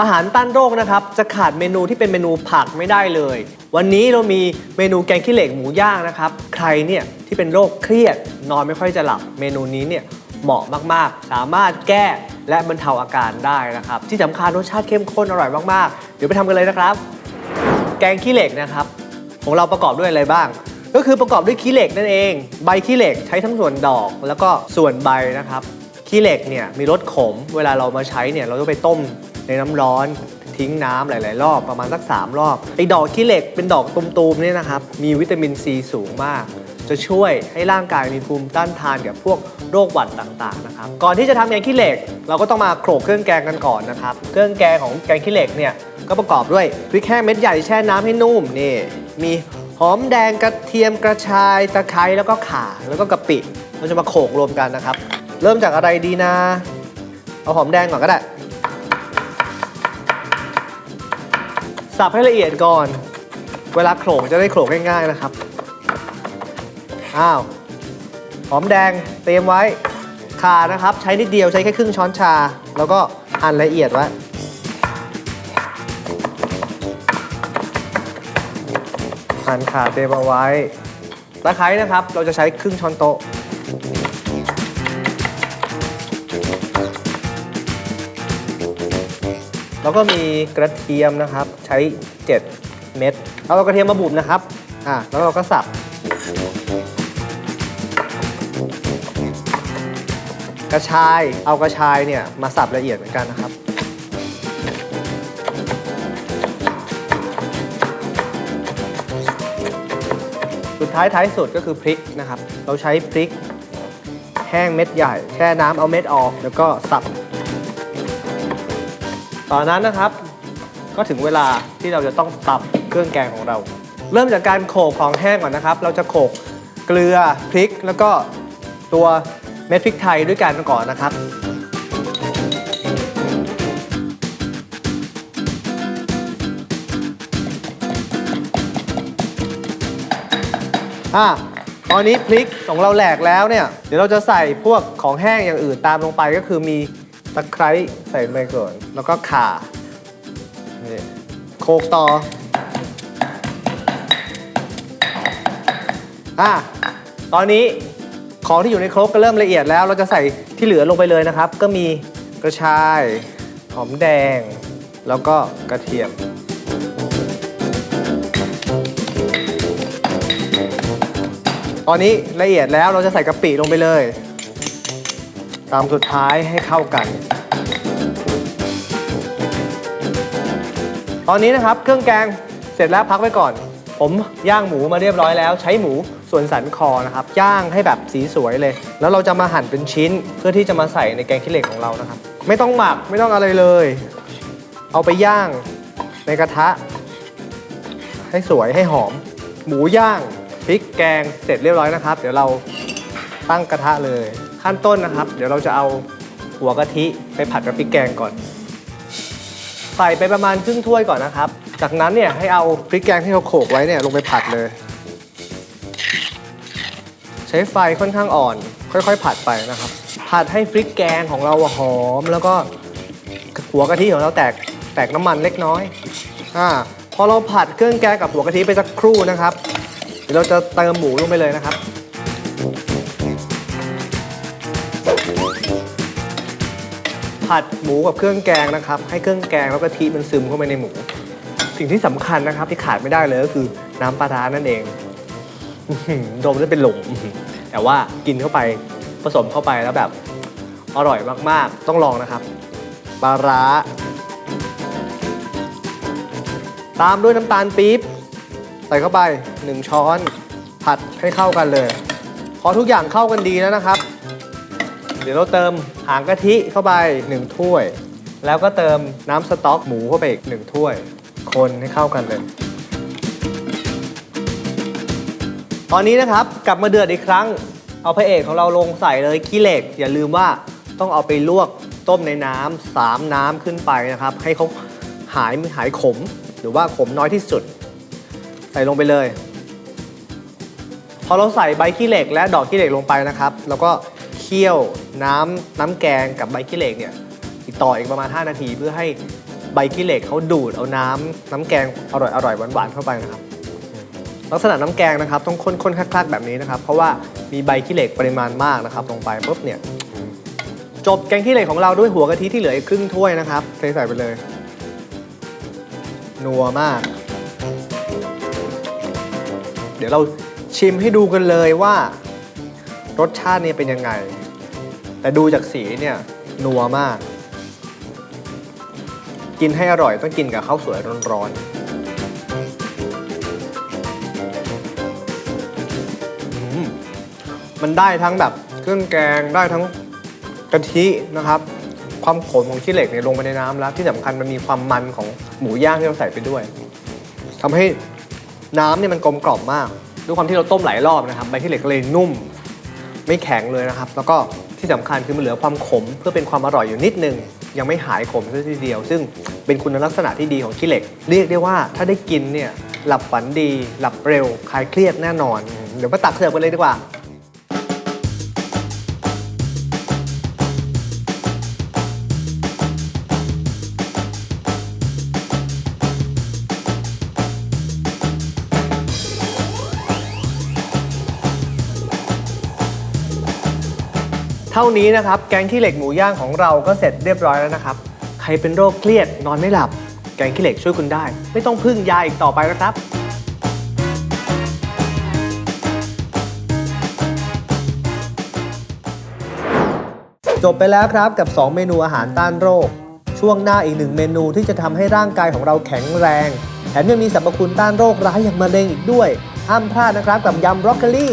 อาหารต้านโรคนะครับ จะขาดเมนูที่เป็นเมนูผักไม่ได้เลย วันนี้เรามีเมนูแกงขี้เหล็กหมูย่างนะครับ ใครเนี่ยที่เป็นโรคเครียด นอนไม่ค่อยจะหลับ เมนูนี้เนี่ยเหมาะมากๆ สามารถแก้และบรรเทาอาการได้นะครับ ที่สำคัญรสชาติเข้มข้นอร่อยมากๆ เดี๋ยวไปทำกันเลยนะครับ แกงขี้เหล็กนะครับ ของเราประกอบด้วยอะไรบ้าง ก็คือประกอบด้วยขี้เหล็กนั่นเอง ใบขี้เหล็กใช้ทั้งส่วนดอกแล้วก็ส่วนใบนะครับขี้เหล็กเนี่ยมีรสขม เวลาเรามาใช้เนี่ยเราต้องไปต้ม ในน้ำร้อนทิ้งน้ำหลาย ๆ รอบประมาณสัก 3 รอบไอ้ดอกขี้เหล็กเป็นดอกตุมๆเนี่ยนะครับ มีวิตามินซีสูงมาก จะช่วยให้ร่างกายมีภูมิต้านทานกับพวกโรคหวัดต่าง ๆ นะครับ ก่อนที่จะทำแกงขี้เหล็ก เราก็ต้องมาโขลกเครื่องแกงกันก่อนนะครับ เครื่องแกงของแกงขี้เหล็กเนี่ยก็ประกอบด้วยพริกแห้งเม็ดใหญ่แช่น้ำให้นุ่มนี่มีหอมแดงกระเทียมกระชายตะไคร้แล้วก็ข่าแล้วก็กะปิเราจะมาโขลกรวมกันนะครับ เริ่มจากอะไรดีนะ เอาหอมแดงก่อนก็ได้ สับให้ละเอียดก่อน เวลาโขลกจะได้โขลกง่ายๆนะครับ อ้าว หอมแดงเตรียมไว้ข่านะครับ ใช้นิดเดียวใช้แค่ครึ่งช้อนชา แล้วก็หั่นละเอียดไว้หั่นข่าเตรียมเอาไว้ตะไคร้นะครับ เราจะใช้ครึ่งช้อนโต๊ะ แล้วก็มีกระเทียมนะครับ ใช้ 7 เม็ดเอากระเทียมมาบุบนะครับอะแล้วเราก็สับกระชายเอากระชายเนี่ยมาสับละเอียดเหมือนกันนะครับ สุดท้ายท้ายสุดก็คือพริกนะครับ เราใช้พริกแห้งเม็ดใหญ่แช่น้ำเอาเม็ดออก แล้วก็สับ ตอนนั้นนะครับ ก็ถึงเวลาที่เราจะต้องตับเครื่องแกงของเรา เริ่มจากการโขลกของแห้งก่อนนะครับ เราจะโขลกเกลือพริกแล้วก็ตัวเม็ดพริกไทยด้วยกันก่อนนะครับอะตอนนี้พริกของเราแหลกแล้วเนี่ย เดี๋ยวเราจะใส่พวกของแห้งอย่างอื่นตามลงไปก็คือมี ตะไคร้ใส่ไปก่อน แล้วก็ข่านี่โคกต่อ อะ ตอนนี้ของที่อยู่ในครกก็เริ่มละเอียดแล้ว เราจะใส่ที่เหลือลงไปเลยนะครับ ก็มีกระชาย หอมแดง แล้วก็กระเทียม ตอนนี้ละเอียดแล้วเราจะใส่กะปิลงไปเลย ตามสุดท้ายให้เข้ากัน ตอนนี้นะครับเครื่องแกงเสร็จแล้วพักไว้ก่อน ผมย่างหมูมาเรียบร้อยแล้ว ใช้หมูส่วนสันคอนะครับ ย่างให้แบบสีสวยเลย แล้วเราจะมาหั่นเป็นชิ้นเพื่อที่จะมาใส่ในแกงขี้เหล็กของเรานะครับ ไม่ต้องหมักไม่ต้องอะไรเลย เอาไปย่างในกระทะ ให้สวยให้หอม หมูย่างพริกแกงเสร็จเรียบร้อยนะครับ เดี๋ยวเราตั้งกระทะเลย ขั้นต้นนะครับ เดี๋ยวเราจะเอาหัวกะทิไปผัดกับพริกแกงก่อน ใส่ไปประมาณครึ่งถ้วยก่อนนะครับ จากนั้นเนี่ยให้เอาพริกแกงที่เราโขลกไว้เนี่ยลงไปผัดเลย ใช้ไฟค่อนข้างอ่อน ค่อยๆ ผัดไปนะครับ ผัดให้พริกแกงของเราหอม แล้วก็หัวกะทิของเราแตกแตกน้ำมันเล็กน้อยอ่าพอเราผัดเครื่องแกงกับหัวกะทิไปสักครู่นะครับเดี๋ยวเราจะเติมหมูลงไปเลยนะครับ ผัดหมูกับเครื่องแกงนะครับ ให้เครื่องแกงแล้วกะทิมันซึมเข้าไปในหมู สิ่งที่สำคัญนะครับที่ขาดไม่ได้เลยก็คือน้ำปลาร้านั่นเองดมแล้วเป็นหลงแต่ว่ากินเข้าไปผสมเข้าไปแล้วแบบอร่อยมากๆ ต้องลองนะครับปลาร้า ตามด้วยน้ำตาลปี๊บใส่เข้าไป 1 ช้อน ผัดให้เข้ากันเลย พอทุกอย่างเข้ากันดีแล้วนะครับ เดี๋ยวเราเติมหางกะทิเข้าไป 1 ถ้วย แล้วก็เติมน้ำสต๊อกหมูเข้าไปอีก 1 ถ้วย คนให้เข้ากันเลย ตอนนี้นะครับกลับมาเดือดอีกครั้ง เอาพระเอกของเราลงใส่เลยขี้เหล็ก อย่าลืมว่าต้องเอาไปลวกต้มในน้ำสามน้ำขึ้นไปนะครับ ให้เขาหายหายขม หรือว่าขมน้อยที่สุด ใส่ลงไปเลย พอเราใส่ใบขี้เหล็กและดอกขี้เหล็กลงไปนะครับ แล้วก็ เคี่ยวน้ำน้ำแกงกับใบขี้เหล็กเนี่ยอีกต่ออีกประมาณ 5 นาที เพื่อให้ใบขี้เหล็กเขาดูดเอาน้ำน้ำแกงอร่อยอร่อยหวานๆเข้าไปนะครับ ลักษณะน้ำแกงนะครับต้องข้นๆคลักๆแบบนี้นะครับ เพราะว่ามีใบขี้เหล็กปริมาณมากนะครับ ลงไปปุ๊บเนี่ยจบแกงขี้เหล็กของเราด้วยหัวกะทิที่เหลืออีกครึ่งถ้วยนะครับเทใส่ไปเลยนัวมาก เดี๋ยวเราชิมให้ดูกันเลยว่า รสชาตินี่เป็นยังไง แต่ดูจากสีเนี่ยนัวมาก กินให้อร่อยต้องกินกับข้าวสวยร้อนๆมันได้ทั้งแบบเครื่องแกงได้ทั้งกะทินะครับความขมของขี้เหล็กเนี่ยลงไปในน้ำแล้วที่สำคัญมันมีความมันของหมูย่างที่เราใส่ไปด้วยทำให้น้ำเนี่ยมันกลมกล่อมมากด้วยความที่เราต้มหลายรอบนะครับใบขี้เหล็กเลยนุ่ม ไม่แข็งเลยนะครับ แล้วก็ที่สำคัญคือมันเหลือความขมเพื่อเป็นความอร่อยอยู่นิดนึง ยังไม่หายขมซะทีเดียว ซึ่งเป็นคุณลักษณะที่ดีของขี้เหล็ก เรียกได้ว่าถ้าได้กินเนี่ยหลับฝันดี หลับเร็วคลายเครียดแน่นอน เดี๋ยวมาตักเสิร์ฟกันเลยดีกว่า ท่านี้นะครับแกงขี้เหล็กหมูย่างของเราก็เสร็จเรียบร้อยแล้วนะครับ ใครเป็นโรคเครียดนอนไม่หลับ แกงขี้เหล็กช่วยคุณได้ ไม่ต้องพึ่งยาอีกต่อไปนะครับจบไปแล้วครับกับ 2 เมนูอาหารต้านโรค ช่วงหน้าอีกหนึ่งเมนูที่จะทำให้ร่างกายของเราแข็งแรง แถมยังมีสรรพคุณต้านโรคร้ายอย่างมะเร็งอีกด้วยห้ามพลาดนะครับกับยำบรอกโคลี